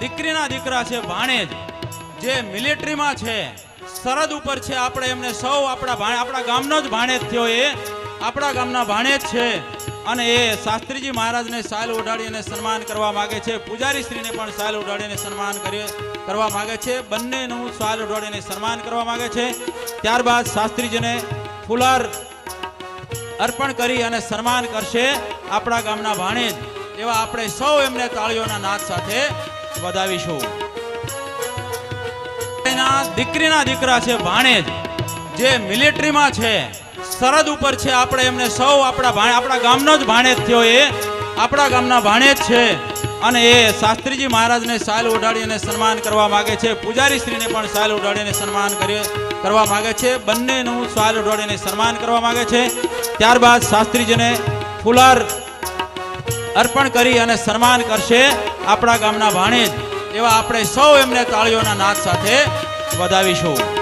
દીકરીના દીકરા છે ભાણેજ, જે મિલિટરીમાં છે, સરહદ ઉપર છે. આપણે એમને સૌ આપણા આપણા ગામનો જ ભાણેજ થયો એ. આપણા ગામના ભાણેજ છે. અને એ શાસ્ત્રીજી મહારાજને સાલ ઉડાડીને સન્માન કરવા માગે છે. પૂજારી શ્રીને પણ સાલ ઉડાડીને સન્માન કરી કરવા માગે છે. બંનેનું સાલ ઉડાડીને સન્માન કરવા માગે છે. ત્યારબાદ શાસ્ત્રીજીને ફુલાર અર્પણ કરી અને સન્માન કરશે આપણા ગામના ભાણેજ. એવા આપણે સૌ એમને તાળીઓના નાદ સાથે વધાવીશું. દીકરીના દીકરા છે ભાણેજ, જે મિલિટરીમાં છે. સરહદ ઉપર છે આપણે એમને સૌ આપણા આપણા ગામનો જ ભાણેજ થયો એ. આપણા ગામના ભાણેજ છે અને એ શાસ્ત્રીજી મહારાજને સાયલ ઉડાડીને સન્માન કરવા માગે છે. પૂજારી શ્રીને પણ સાયલ ઉડાડીને સન્માન કરી, કરવા માગે છે. બંનેનું સાયલ ઉડાડીને સન્માન કરવા માગે છે. ત્યારબાદ શાસ્ત્રીજીને ફુલાર અર્પણ કરી અને સન્માન કરશે આપણા ગામના ભાણેજ, એવા આપણે સૌ એમને તાળીઓના નાદ સાથે વધાવીશું.